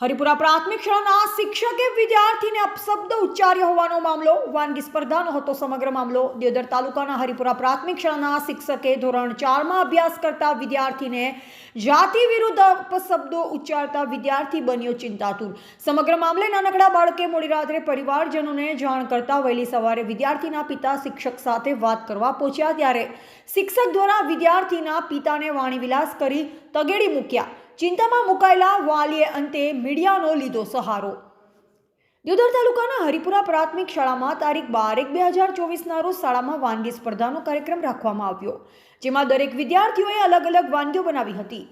હરિપુરા પ્રાથમિક શાળાના શિક્ષકે વિદ્યાર્થીને અપશબ્દ ઉચ્ચાર્યો હોવાનો મામલો, વાનગી સ્પર્ધાનો હતો સમગ્ર મામલો. દિયોદર તાલુકાના હરિપુરા પ્રાથમિક શાળાના શિક્ષકે ધોરણ ચારમાં અભ્યાસ કરતા વિદ્યાર્થીને જાતિ વિરુદ્ધ અપશબ્દો ઉચ્ચારતા વિદ્યાર્થી બન્યો ચિંતાતુર. સમગ્ર મામલે નાનકડા બાળકે મોડી રાત્રે પરિવારજનોને જાણ કરતા વહેલી સવારે વિદ્યાર્થીના પિતા શિક્ષક સાથે વાત કરવા પહોંચ્યા ત્યારે શિક્ષક દ્વારા વિદ્યાર્થીના પિતાને વાણીવિલાસ કરી તગેડી મૂક્યા. ચિંતામાં મુકાયેલા વાલીએ અંતે મીડિયાનો લીધો સહારો. દિયોદર તાલુકાના હરિપુરા પ્રાથમિક શાળામાં તારીખ બાર એક બે હજાર ચોવીસના રોજ શાળામાં વાનગી સ્પર્ધાનો કાર્યક્રમ રાખવામાં આવ્યો, જેમાં દરેક વિદ્યાર્થીઓએ અલગ અલગ વાનગીઓ બનાવી હતી.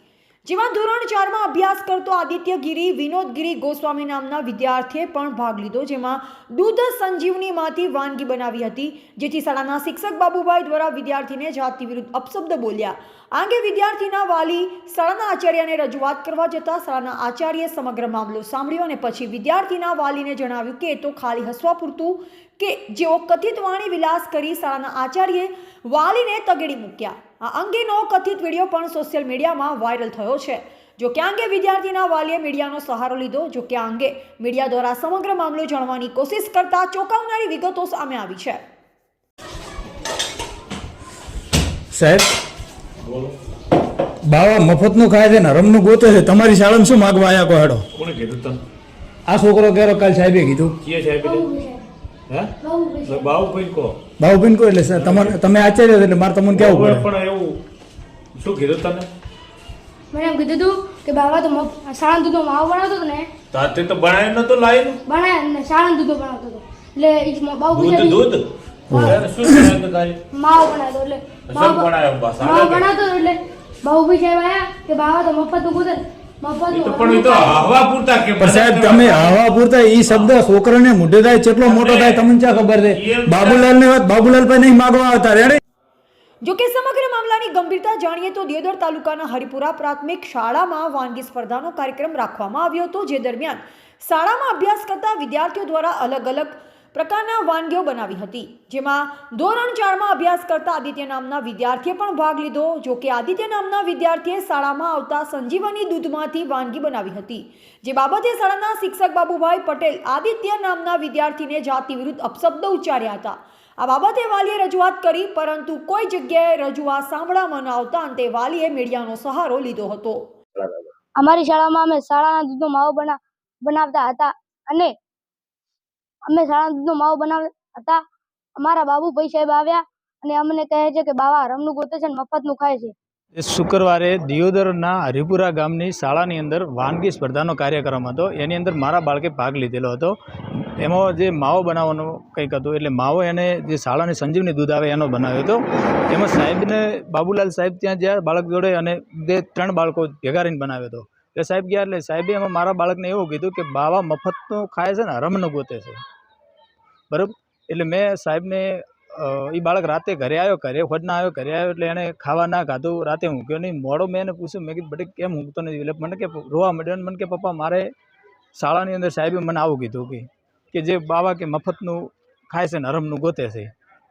જેમાં ધોરણ ચારમાં અભ્યાસ કરતો આદિત્ય ગિરી વિનોદ ગિરી ગોસ્વામી નામના વિદ્યાર્થીએ પણ ભાગ લીધો, જેમાં દૂધ સંજીવનીમાંથી વાનગી બનાવી હતી, જેથી શાળાના શિક્ષક બાબુભાઈ દ્વારા વિદ્યાર્થીને જાતિ વિરુદ્ધ અપશબ્દ બોલ્યા. આ વિદ્યાર્થીના વાલી શાળાના આચાર્યને રજૂઆત કરવા જતાં શાળાના આચાર્યએ સમગ્ર મામલો સાંભળ્યો અને પછી વિદ્યાર્થીના વાલીને જણાવ્યું કે તો ખાલી હસવા પૂરતું કે જેઓ કથિત વાણી વિલાસ કરી શાળાના આચાર્યે વાલીને તગેડી મૂક્યા. આ અંગેનો કથિત વીડિયો પણ સોશિયલ મીડિયામાં વાયરલ થયો છે. જો કે આ અંગે વિદ્યાર્થીના વાલીએ મીડિયાનો સહારો લીધો. જો કે આ અંગે મીડિયા દ્વારા સમગ્ર મામલો જાણવાની કોશિશ કરતા ચોંકાવનારી વિગતો સામે આવી છે. સાહેબ બાવા મફતનું ખાય છે ને રમનું ગોતે છે. તમારી શાળામાં શું માગવા આયા કોહેડો કોણે કીધું આ છોકરો કેરો કાલ સાહેબે કીધું? કીએ સાહેબ ભાઈ બાબુબેન કહો એટલે તમારે તમે આચાર્ય એટલે મારે તમને કેવું પડે? પણ એવું. શું કીધું તને? મને એમ કીધું હતું કે બાબા તો સાણંદ દૂધનો માવો બનાવતો હતો ને. તાતે તો બનાવી નતો લાઈન બનાય ને સાણંદ દૂધનો બનાવતો હતો. એટલે ઈ જ દૂધ દૂધ? તું? માવો બનાવતો એટલે માવો બનાવતો એટલે એટલે બાબુભાઈ સાહેબ આયા કે બાબા તો મફતનું કૂદે મફત એ તો પણ એ તો હવા પૂરતા કે પણ સાહેબ તમે હવા પૂરતા ઈ શબ્દ છોકરાને મોઢે થાય કેટલો મોટો થાય તમને ક્યાં ખબર છે? બાબુલાલ ને બાબુલાલ પાસે નહીં માગવા આવતા રેડે જો કે સમગ્ર મામલાની ગંભીરતા જાણીએ તો દિયોદર તાલુકાના હરિપુરા પ્રાથમિક શાળામાં વાનગી સ્પર્ધાનો કાર્યક્રમ રાખવામાં આવ્યો હતો જે દરમિયાન શાળામાં અભ્યાસ કરતા વિદ્યાર્થીઓ દ્વારા અલગ અલગ પ્રકારના વાનગીઓ બનાવી હતી. જેમાં ધોરણ ચારમાં અભ્યાસ કરતા આદિત્ય નામના વિદ્યાર્થીએ પણ ભાગ લીધો, જો કે આદિત્ય નામના વિદ્યાર્થીએ શાળામાં આવતા સંજીવની દૂધમાંથી વાનગી બનાવી હતી. જે બાબતે શાળાના શિક્ષક બાબુભાઈ પટેલ આદિત્ય નામના વિદ્યાર્થીને જાતિ વિરુદ્ધ અપશબ્દ ઉચ્ચાર્યા હતા. આ બાબતે વાલીએ રજૂઆત કરી, પરંતુ કોઈ જગ્યાએ રજૂઆત સાંભળવામાં ન આવતા અંતે વાલીએ મીડિયાનો સહારો લીધો હતો. અમારી શાળામાં અમે શાળાના દૂધનો માવો બના, બનાવતા હતા અને અમે શાળાના દૂધનો માવો બનાવતા હતા. અમારા બાબુભાઈ સાહેબ આવ્યા અને અમને કહે છે કે બાવા રમનું ગોતે છે ને મફતનું ખાય છે. એ શુક્રવારે દિયોદરના હરિપુરા ગામની શાળાની અંદર વાનગી સ્પર્ધાનો કાર્યક્રમ હતો. એની અંદર મારા બાળકે ભાગ લીધેલો હતો. એમાં જે માવો બનાવવાનો કંઈક હતું, એટલે માવો એને જે શાળાની સંજીવની દૂધ આવે એનો બનાવ્યો હતો. એમાં સાહેબને બાબુલાલ સાહેબ ત્યાં જ્યાં બાળક જોડે અને બે ત્રણ બાળકો ભેગા રહીને બનાવ્યો હતો. એટલે સાહેબ ગયા એટલે સાહેબે એમાં મારા બાળકને એવું કીધું કે બાવા મફતનું ખાય છે ને રમનું ગોતે છે. બરાબર? એટલે મેં સાહેબને એ બાળક રાતે ઘરે આવ્યો, ઘરે ખોદના આવ્યો, ઘરે આવ્યો એટલે એણે ખાવા ના ખાધું, રાતે ઊંઘ્યો નહીં. મોડો મેં એને પૂછ્યું, મેં કીધું, બટે, કેમ ઊંઘતો નથી? એટલે મને કે, રોવા માંડ્યો મને કે, પપ્પા, મારે શાળાની અંદર સાહેબે મને આવું કીધું કે જે બાવા કે મફતનું ખાય છે ને હરમનું ગોતે છે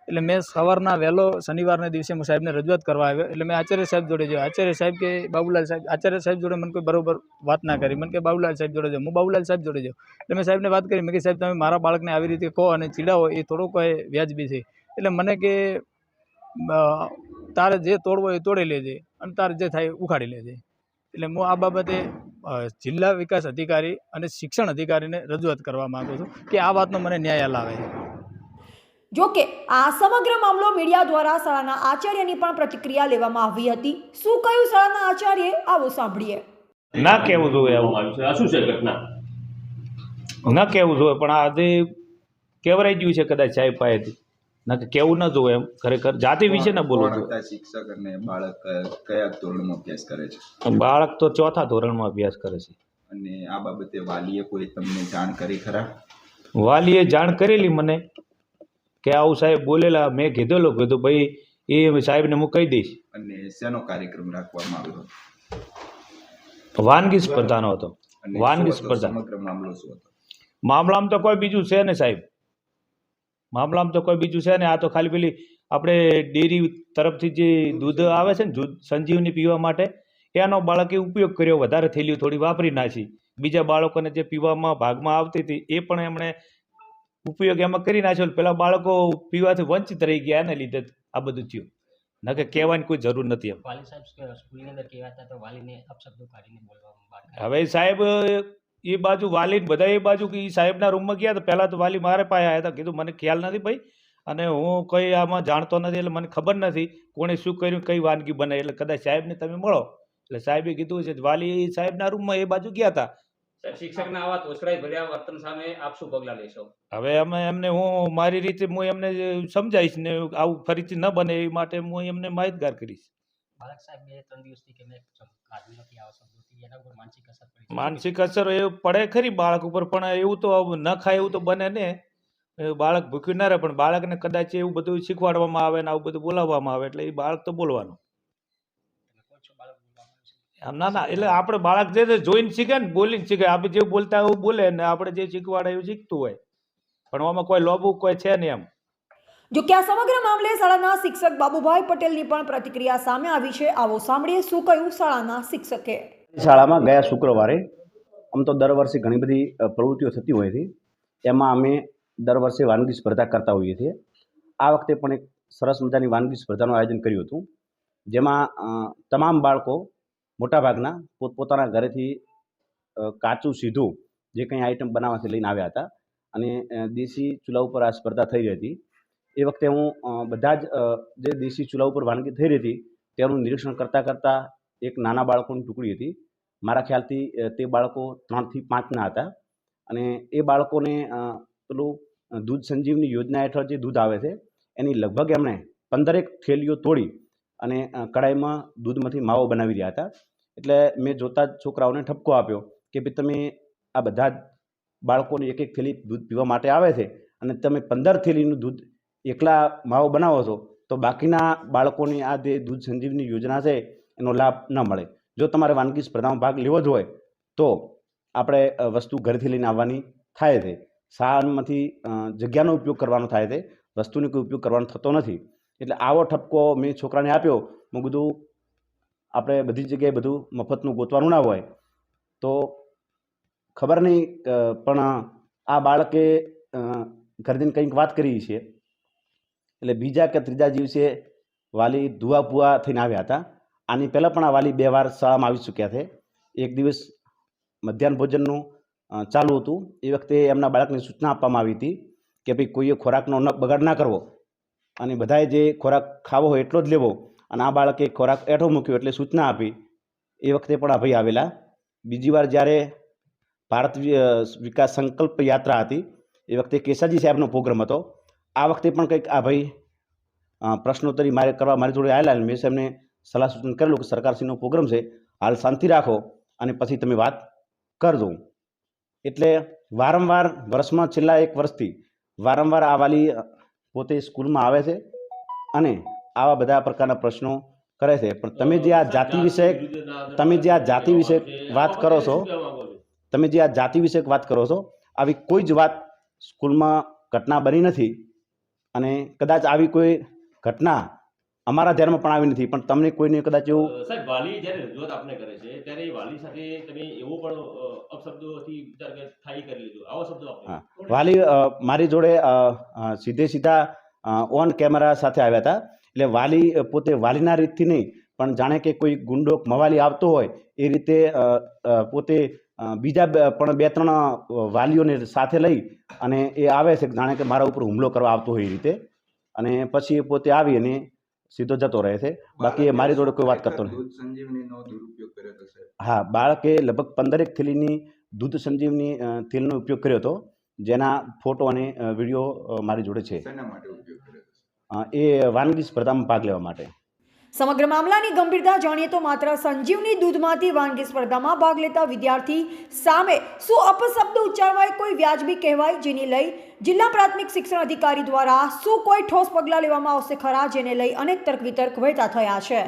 એટલે મેં સવારના વહેલો શનિવારના દિવસે હું સાહેબને રજૂઆત કરવા આવ્યો. એટલે મેં આચાર્ય સાહેબ જોડે જોયો. આચાર્ય સાહેબ કે, બાબુલાલ સાહેબ, આચાર્ય સાહેબ જોડે મને કોઈ બરોબર વાત ના કરી. મને કે, બાબુલાલ સાહેબ જોડે જાઉં હું બાબુલાલ સાહેબ જોડે જાઉં. એટલે મેં સાહેબને વાત કરી. મેં કે સાહેબ, તમે મારા બાળકને આવી રીતે કહો અને ચીડાવો, એ થોડુંક વ્યાજબી છે. એટલે મને કે તારે જે તોડવો એ તોડી લેજે અને તારે જે થાય ઉખાડી લેજે. એટલે હું આ બાબતે જિલ્લા વિકાસ અધિકારી અને શિક્ષણ અધિકારીને રજૂઆત કરવા માગું છું કે આ વાતનો મને ન્યાય લાવે જો કે આ સમગ્ર મામલો મીડિયા દ્વારા શાળાના આચાર્યની પણ પ્રતિક્રિયા લેવામાં આવી હતી. શું કહ્યું શાળાના આચાર્યે? આવો સાંભળીએ. ના કેવું જોઈએ આવું. છે. આ શું છે ઘટના? ના કેવું જોઈએ પણ આજે જે કેવરાઈ ગયું છે કદાચ સાહેબ પાસેથી. ના કે કેવું ન જોવે એમ. ખરેખર જાતિ વિશે ના બોલવું જોઈએ. શિક્ષક અને બાળક કયા ધોરણમાં અભ્યાસ કરે છે? બાળક તો ચોથા ધોરણમાં અભ્યાસ કરે છે. અને આ બાબતે વાલીએ કોઈ તમને જાણ કરી ખરા? વાલીએ જાણ કરેલી મને. કે આવું સાહેબ બોલેલા મેં કીધેલો કીધું ભાઈ એ સાહેબને હું કહી દઈશ. અને શેનો કાર્યક્રમ રાખવામાં આવ્યો વાનગી સ્પર્ધાનો હતો. વાનગી સ્પર્ધા. મામલો શું હતો? મામલામાં તો કોઈ બીજું છે ને સાહેબ. મામલામાં તો કોઈ બીજું છે ને? આ તો ખાલી પેલી આપણે ડેરી તરફથી જે દૂધ આવે છે ને સંજીવની પીવા માટે એનો બાળકે ઉપયોગ કર્યો. વધારે થેલીઓ થોડી વાપરી નાખી. બીજા બાળકોને જે પીવામાં ભાગમાં આવતી હતી એ પણ એમણે ઉપયોગ એમાં કરી નાખ્યો પેલા બાળકો પીવાથી વંચિત રહી ગયા એને લીધે આ બધું થયું. નકે કહેવાની કોઈ જરૂર નથી વાલી સાહેબ સ્કૂલની અંદર કહેવાતા તો વાલીને અપશબ્દો કાઢીને બોલવામાં હવે સાહેબ એ બાજુ વાલી બધા એ બાજુ કે સાહેબના રૂમમાં ગયા તો પહેલાં તો વાલી મારે પાસે આવ્યા હતા. કીધું મને ખ્યાલ નથી ભાઈ. અને હું કંઈ આમાં જાણતો નથી એટલે મને ખબર નથી કોણે શું કર્યું કઈ વાનગી બને એટલે કદાચ સાહેબને તમે મળો. એટલે સાહેબે કીધું છે વાલી સાહેબના રૂમમાં એ બાજુ ગયા હતા શિક્ષકના આવા તોછડાઈ ભર્યા વર્તન સામે આપ શું પગલાં લેશો? હવે અમે એમને હું મારી રીતે હું એમને સમજાવીશ ને આવું ફરીથી ન બને એ માટે હું એમને માહિતગાર કરીશ. બાળક સાહેબ બે ત્રણ દિવસથી કે મેં કાઢ્યું નથી આવા શબ્દોથી એના ઉપર માનસિક અસર પડી માનસિક અસર એ પડે ખરી બાળક ઉપર પણ એવું તો ન ખાય એવું તો બને ને. બાળક ભૂખ્યું ના રહે પણ બાળકને કદાચ એવું બધું શીખવાડવામાં આવે ને આવું બધું બોલાવવામાં આવે એટલે એ બાળક તો બોલવાનું તમે કહો છો બાળક બોલવાનું છે. આમ ના ના એટલે આપણે બાળક જે છે જોઈને શીખે ને બોલીને શીખે. આપણે જેવું બોલતા હોય એવું બોલે ને આપણે જે શીખવાડે એવું શીખતું હોય. ભણવામાં કોઈ લોબું કોઈ છે નહીં એમ. જો કે આ સમગ્ર મામલે શાળાના શિક્ષક બાબુભાઈ પટેલની પણ પ્રતિક્રિયા સામે આવી છે. આવો સાંભળીએ શું કહ્યું શાળાના શિક્ષકે. શાળામાં ગયા શુક્રવારે આમ તો દર વર્ષે ઘણી બધી પ્રવૃત્તિઓ થતી હોય છે. એમાં અમે દર વર્ષે વાનગી સ્પર્ધા કરતા હોઈએ છીએ. આ વખતે પણ એક સરસ મજાની વાનગી સ્પર્ધાનું આયોજન કર્યું હતું. જેમાં તમામ બાળકો મોટાભાગના પોતપોતાના ઘરેથી કાચું સીધું જે કંઈ આઈટમ બનાવવાથી લઈને આવ્યા હતા અને દેશી ચૂલા ઉપર આ સ્પર્ધા થઈ રહી હતી. એ વખતે હું બધા જ જે દેશી ચૂલા ઉપર વાનગી થઈ રહી હતી તેનું નિરીક્ષણ કરતાં કરતાં એક નાના બાળકોની ટુકડી હતી. મારા ખ્યાલથી તે બાળકો ત્રણથી પાંચના હતા અને એ બાળકોને પેલું દૂધ સંજીવની યોજના હેઠળ જે દૂધ આવે છે એની લગભગ એમણે પંદરેક થેલીઓ તોડી અને કડાઈમાં દૂધમાંથી માવો બનાવી રહ્યા હતા. એટલે મેં જોતા જ છોકરાઓને ઠપકો આપ્યો કે ભાઈ તમે આ બધા જ બાળકોને એક એક થેલી દૂધ પીવા માટે આવે છે અને તમે પંદર થેલીનું દૂધ એકલા માવો બનાવો છો, તો બાકીના બાળકોની આ જે દૂધ સંજીવની યોજના છે એનો લાભ ન મળે. જો તમારે વાનગી સ્પર્ધામાં ભાગ લેવો જ હોય, તો આપણે વસ્તુ ઘરેથી લઈને આવવાની થાય છે. શાળામાંથી જગ્યાનો ઉપયોગ કરવાનો થાય છે. વસ્તુનો કોઈ ઉપયોગ કરવાનો થતો નથી. એટલે આવો ઠપકો મેં છોકરાને આપ્યો. મેં કીધું, આપણે બધી જગ્યાએ બધું મફતનું ગોતવાનું ના હોય. તો ખબર નહીં પણ આ બાળકે ઘરદીને કંઈક વાત કરી છે. એટલે બીજા કે ત્રીજા દિવસે વાલી ધુઆપુઆ થઈને આવ્યા હતા. આની પહેલાં પણ આ વાલી બે વાર શાળામાં આવી ચૂક્યા છે. એક દિવસ મધ્યાહન ભોજનનું ચાલુ હતું. એ વખતે એમના બાળકને સૂચના આપવામાં આવી હતી કે ભાઈ કોઈએ ખોરાકનો ન, બગાડ ના કરવો. અને બધાએ જે ખોરાક ખાવો હોય એટલો જ લેવો. અને આ બાળકે ખોરાક એઠો મૂક્યો એટલે સૂચના આપી. એ વખતે પણ આ ભાઈ આવેલા. બીજી વાર જ્યારે ભારત વિકાસ સંકલ્પ યાત્રા હતી, એ વખતે કેસાજી સાહેબનો પ્રોગ્રામ હતો. આ વખતે પણ કંઈક આ ભાઈ પ્રશ્નોત્તરી મારે કરવા, મારી જોડે આવેલા મેં એમને સલાહ સૂચન કરેલું કે સરકારશ્રીનો પ્રોગ્રામ છે, હાલ શાંતિ રાખો અને પછી તમે વાત કરજો એટલે વારંવાર, વર્ષમાં છેલ્લા એક વર્ષથી વારંવાર આ વાલી પોતે સ્કૂલમાં આવે છે અને આવા બધા પ્રકારના પ્રશ્નો કરે છે. પણ તમે જે આ જાતિ વિષયક તમે જે આ જાતિ વિષયક વાત કરો છો, તમે જે આ જાતિ વિષયક વાત કરો છો, આવી કોઈ જ વાત સ્કૂલમાં ઘટના બની નથી અને કદાચ આવી કોઈ ઘટના અમારા ધ્યાનમાં પણ આવી નથી પણ તમને કોઈને કદાચ એવું સાહેબ વાલી જ્યારે રજૂઆત આપને કરે છે ત્યારે એ વાલી સાથે તમે એવો પણ અપશબ્દોથી વિચાર થાઈ કરી લીધો આવો શબ્દો હા. વાલી મારી જોડે સીધે સીધા ઓન કેમેરા સાથે આવ્યા હતા. એટલે વાલી પોતે વાલીના રીતથી નહીં પણ જાણે કે કોઈ ગુંડો મવાલી આવતો હોય એ રીતે પોતે બીજા પણ બે ત્રણ વાલીઓને સાથે લઈ અને એ આવે છે જાણે કે મારા ઉપર હુમલો કરવા આવતો હોય એ રીતે. અને પછી એ પોતે આવી અને સીધો જતો રહે છે. બાકી એ મારી જોડે કોઈ વાત કરતો નથી હા બાળકે લગભગ પંદરેક થેલીની દૂધ સંજીવની તેલનો ઉપયોગ કર્યો હતો. જેના ફોટો અને વીડિયો મારી જોડે છે. એ વાનગી સ્પર્ધામાં ભાગ લેવા માટે. સમગ્ર મામલાની ગંભીરતા જાણીએ તો માત્ર સંજીવની દૂધમાંથી વાનગી સ્પર્ધામાં ભાગ લેતા વિદ્યાર્થી સામે શું અપશબ્દ ઉચ્ચારવાય, કોઈ વ્યાજબી કહેવાય જેને લઈ જિલ્લા પ્રાથમિક શિક્ષણ અધિકારી દ્વારા શું કોઈ ઠોસ પગલાં લેવામાં આવશે ખરા જેને લઈ અનેક તર્ક વિતર્ક વહેતા થયા છે.